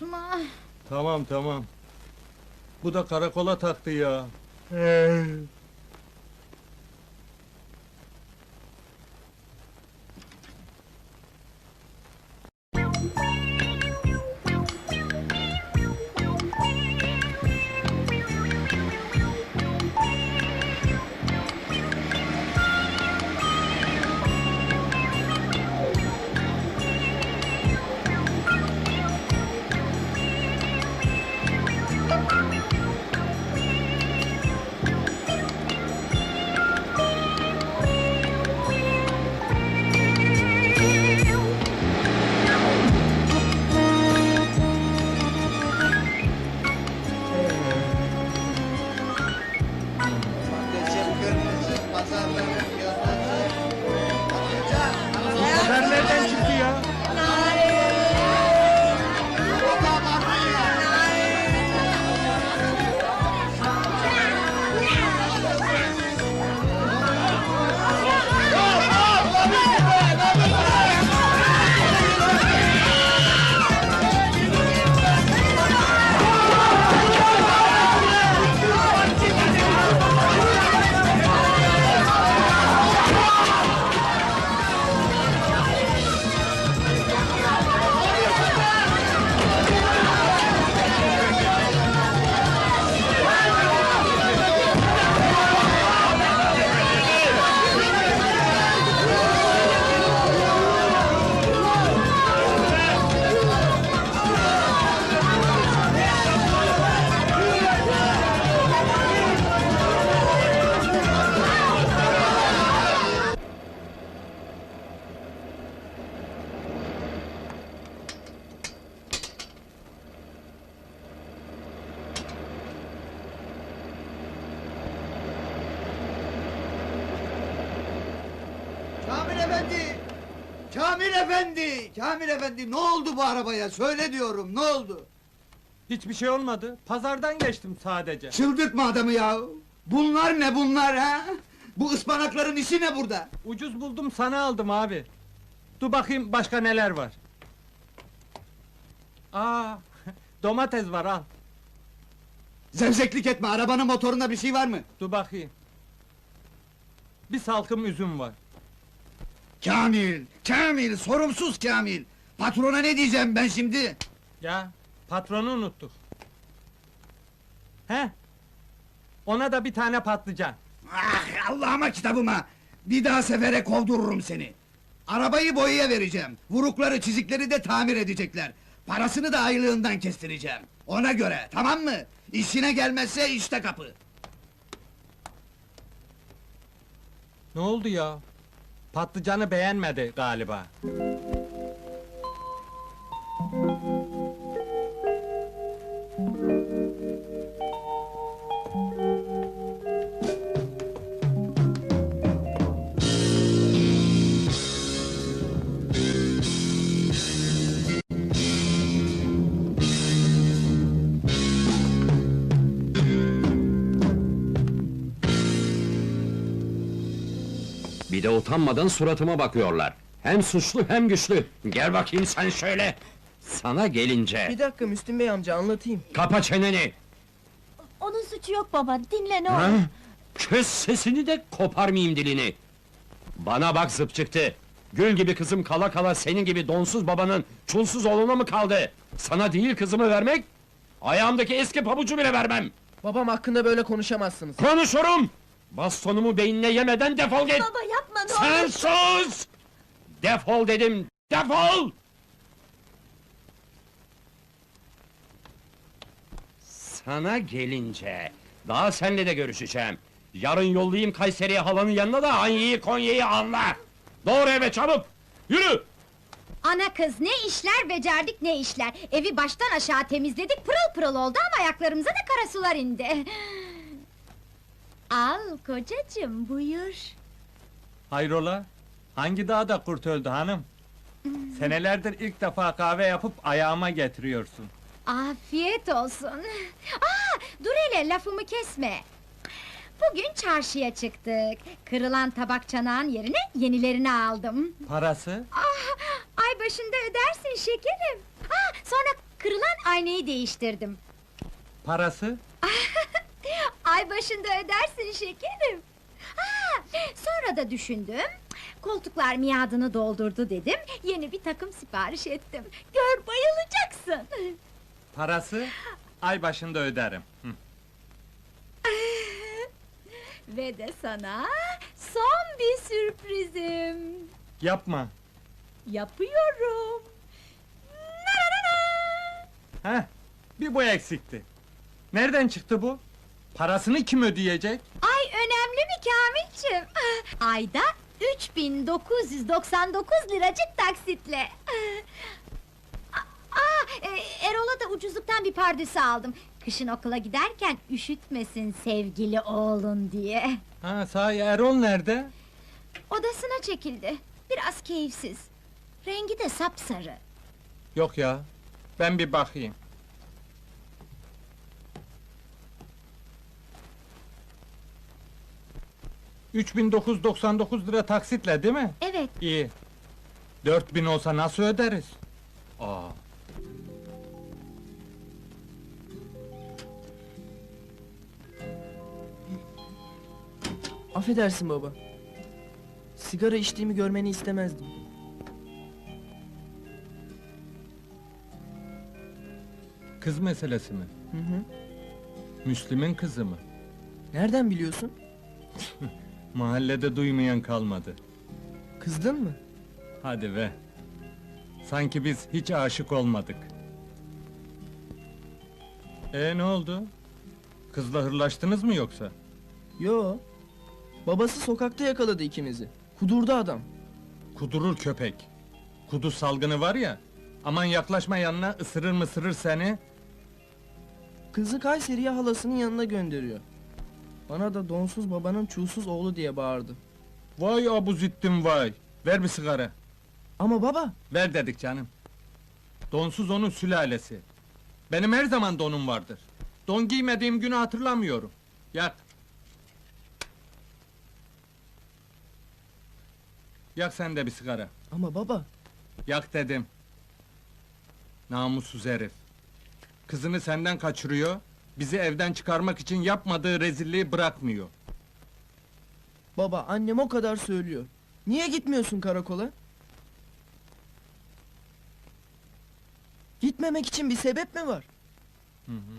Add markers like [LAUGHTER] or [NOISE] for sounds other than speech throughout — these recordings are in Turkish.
unutma. Tamam tamam. Bu da karakola taktı ya. Kamil efendi ne oldu bu arabaya? Söyle diyorum ne oldu? Hiçbir şey olmadı. Pazardan geçtim sadece. Çıldırtma adamı ya! Bunlar ne bunlar ha? Bu ıspanakların işi ne burada? Ucuz buldum sana aldım abi. Dur bakayım başka neler var. Aa, [LAUGHS] domates var al. Zevzeklik etme arabanın motorunda bir şey var mı? Dur bakayım. Bir salkım üzüm var. Kamil! Kamil! Sorumsuz Kamil! Patrona ne diyeceğim ben şimdi? Ya, patronu unuttuk. He? Ona da bir tane patlıcan. Ah Allah'ıma kitabıma! Bir daha sefere kovdururum seni! Arabayı boyaya vereceğim. Vurukları, çizikleri de tamir edecekler. Parasını da aylığından kestireceğim. Ona göre, tamam mı? İşine gelmezse işte kapı. Ne oldu ya? Patlıcanı beğenmedi galiba. Bir de utanmadan suratıma bakıyorlar. Hem suçlu hem güçlü. Gel bakayım sen şöyle. Sana gelince. Bir dakika Müslüm Bey amca anlatayım. Kapa çeneni. Onun suçu yok baba, dinle ne olur. Kes sesini de koparmayayım dilini. Bana bak zıp çıktı. Gül gibi kızım kala kala senin gibi donsuz babanın çulsuz oğluna mı kaldı? Sana değil kızımı vermek, ayağımdaki eski pabucu bile vermem. Babam hakkında böyle konuşamazsınız. Konuşurum! Bastonumu beynine yemeden defol git! Baba yapma ne Sen olur. sus! Defol dedim, defol! Sana gelince, daha seninle de görüşeceğim. Yarın yollayayım Kayseri'ye halanın yanına da Anya'yı Konya'yı anla! Doğru eve çabuk! Yürü! Ana kız ne işler becerdik ne işler. Evi baştan aşağı temizledik pırıl pırıl oldu ama ayaklarımıza da kara sular indi. Al kocacığım buyur. Hayrola? Hangi dağda kurt öldü hanım? Senelerdir ilk defa kahve yapıp ayağıma getiriyorsun. Afiyet olsun. Aa, dur hele lafımı kesme. Bugün çarşıya çıktık. Kırılan tabak çanağın yerine yenilerini aldım. Parası? Ah, ay başında ödersin şekerim. Ah, sonra kırılan aynayı değiştirdim. Parası? Ay başında ödersin şekerim. Ha, sonra da düşündüm. Koltuklar miadını doldurdu dedim. Yeni bir takım sipariş ettim. Gör bayılacaksın. Parası? Ay başında öderim. Hı. [LAUGHS] Ve de sana son bir sürprizim. Yapma. Yapıyorum. Heh, bir bu eksikti. Nereden çıktı bu? Parasını kim ödeyecek? Ay önemli mi Kamilciğim? [LAUGHS] Ayda 3999 liracık taksitle. [LAUGHS] Aa, e, Erol'a da ucuzluktan bir pardüsü aldım. Kışın okula giderken üşütmesin sevgili oğlun diye. [LAUGHS] Ha, sahi Erol nerede? Odasına çekildi. Biraz keyifsiz. Rengi de sapsarı. Yok ya, ben bir bakayım. ...3999 lira taksitle değil mi? Evet, İyi. 4000 olsa nasıl öderiz? Aa, Affedersin baba. Sigara içtiğimi görmeni istemezdim. kız meselesi mi? Hı hı. Müslüm'ün kızı mı? Nereden biliyorsun? [LAUGHS] Mahallede duymayan kalmadı. Kızdın mı? Hadi be. Sanki biz hiç aşık olmadık. E ne oldu? Kızla hırlaştınız mı yoksa? Yo. Babası sokakta yakaladı ikimizi. Kudurdu adam. Kudurur köpek. Kudu salgını var ya. Aman yaklaşma yanına ısırır mısırır seni. Kızı Kayseri'ye halasının yanına gönderiyor. Bana da donsuz babanın çulsuz oğlu diye bağırdı. Vay abuzittin vay. Ver bir sigara. Ama baba, Ver dedik canım. Donsuz onun sülalesi. Benim her zaman donum vardır. Don giymediğim günü hatırlamıyorum. Yak. Yak sen de bir sigara. ama baba. Yak dedim. Namussuz herif. Kızını senden kaçırıyor, bizi evden çıkarmak için yapmadığı rezilliği bırakmıyor. Baba, annem o kadar söylüyor. Niye gitmiyorsun karakola? Gitmemek için bir sebep mi var? Hı hı.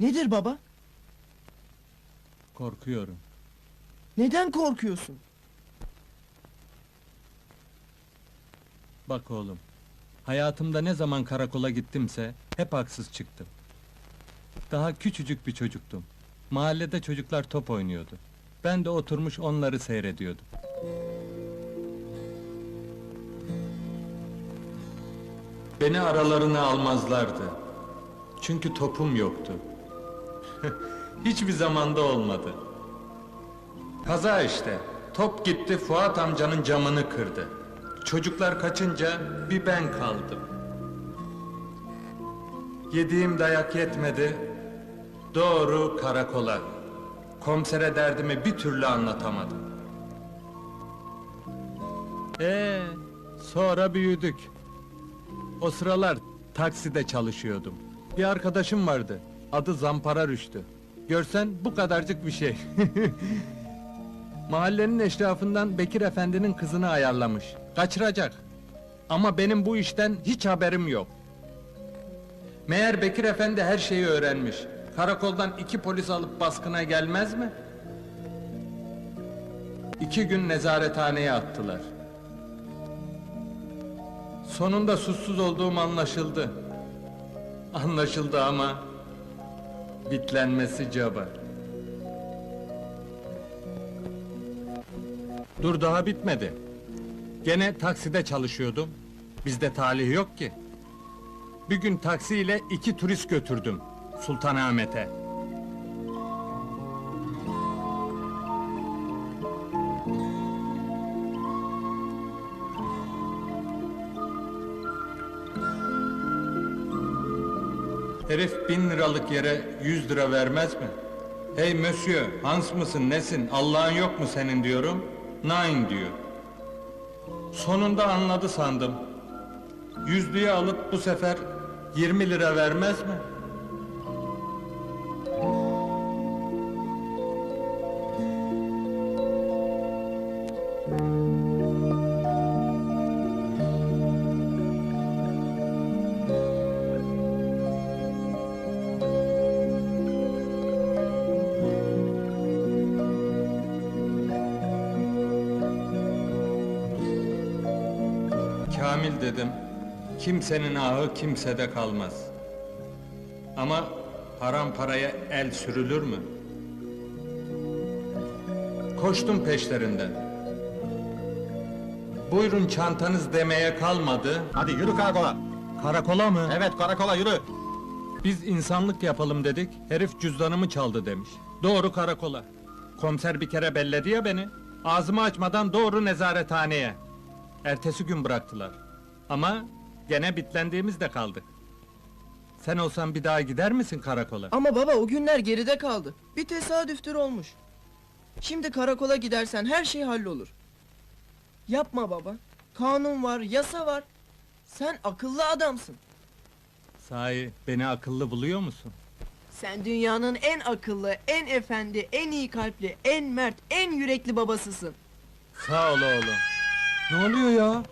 Nedir baba? Korkuyorum. Neden korkuyorsun? Bak oğlum, hayatımda ne zaman karakola gittimse hep haksız çıktım. Daha küçücük bir çocuktum. Mahallede çocuklar top oynuyordu. Ben de oturmuş onları seyrediyordum. Beni aralarına almazlardı. Çünkü topum yoktu. [LAUGHS] Hiçbir zamanda olmadı. Kaza işte. Top gitti Fuat amcanın camını kırdı. Çocuklar kaçınca bir ben kaldım. Yediğim dayak yetmedi. Doğru karakola. Komisere derdimi bir türlü anlatamadım. Ee, sonra büyüdük. O sıralar takside çalışıyordum. Bir arkadaşım vardı. Adı Zampara Rüştü. Görsen bu kadarcık bir şey. [LAUGHS] Mahallenin eşrafından Bekir Efendi'nin kızını ayarlamış. Kaçıracak. Ama benim bu işten hiç haberim yok. Meğer Bekir Efendi her şeyi öğrenmiş. Karakoldan iki polis alıp baskına gelmez mi? İki gün nezarethaneye attılar. Sonunda suçsuz olduğum anlaşıldı. Anlaşıldı ama... ...bitlenmesi caba. Dur daha bitmedi. Gene takside çalışıyordum. Bizde talih yok ki. Bir gün taksiyle iki turist götürdüm Sultanahmet'e. Herif bin liralık yere yüz lira vermez mi? Hey monsieur, Hans mısın nesin, Allah'ın yok mu senin diyorum. Nein diyor. Sonunda anladı sandım. Yüzlüğü alıp bu sefer 20 lira vermez mi? Dedim. Kimsenin ahı kimsede kalmaz. Ama haram paraya el sürülür mü? Koştum peşlerinden. Buyurun çantanız demeye kalmadı. Hadi yürü karakola. Karakola mı? Evet karakola yürü. Biz insanlık yapalım dedik, herif cüzdanımı çaldı demiş. Doğru karakola. Komiser bir kere belledi ya beni. Ağzımı açmadan doğru nezarethaneye. Ertesi gün bıraktılar. Ama gene bitlendiğimizde kaldık. Sen olsan bir daha gider misin karakola? Ama baba o günler geride kaldı. Bir tesadüftür olmuş. Şimdi karakola gidersen her şey hallolur. Yapma baba. Kanun var, yasa var. Sen akıllı adamsın. Sahi beni akıllı buluyor musun? Sen dünyanın en akıllı, en efendi, en iyi kalpli, en mert, en yürekli babasısın. Sağ ol oğlum. Ne oluyor ya?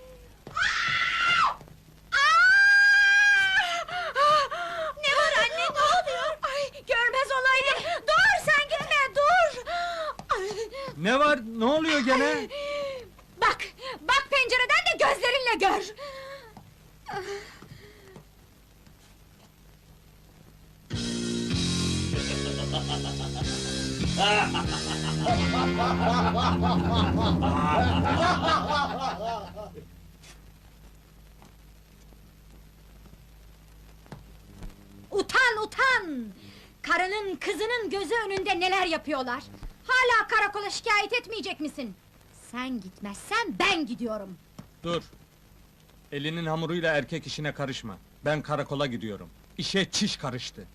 Utan utan! Karının kızının gözü önünde neler yapıyorlar? Hala karakola şikayet etmeyecek misin? Sen gitmezsen ben gidiyorum. Dur. Elinin hamuruyla erkek işine karışma. Ben karakola gidiyorum. İşe çiş karıştı.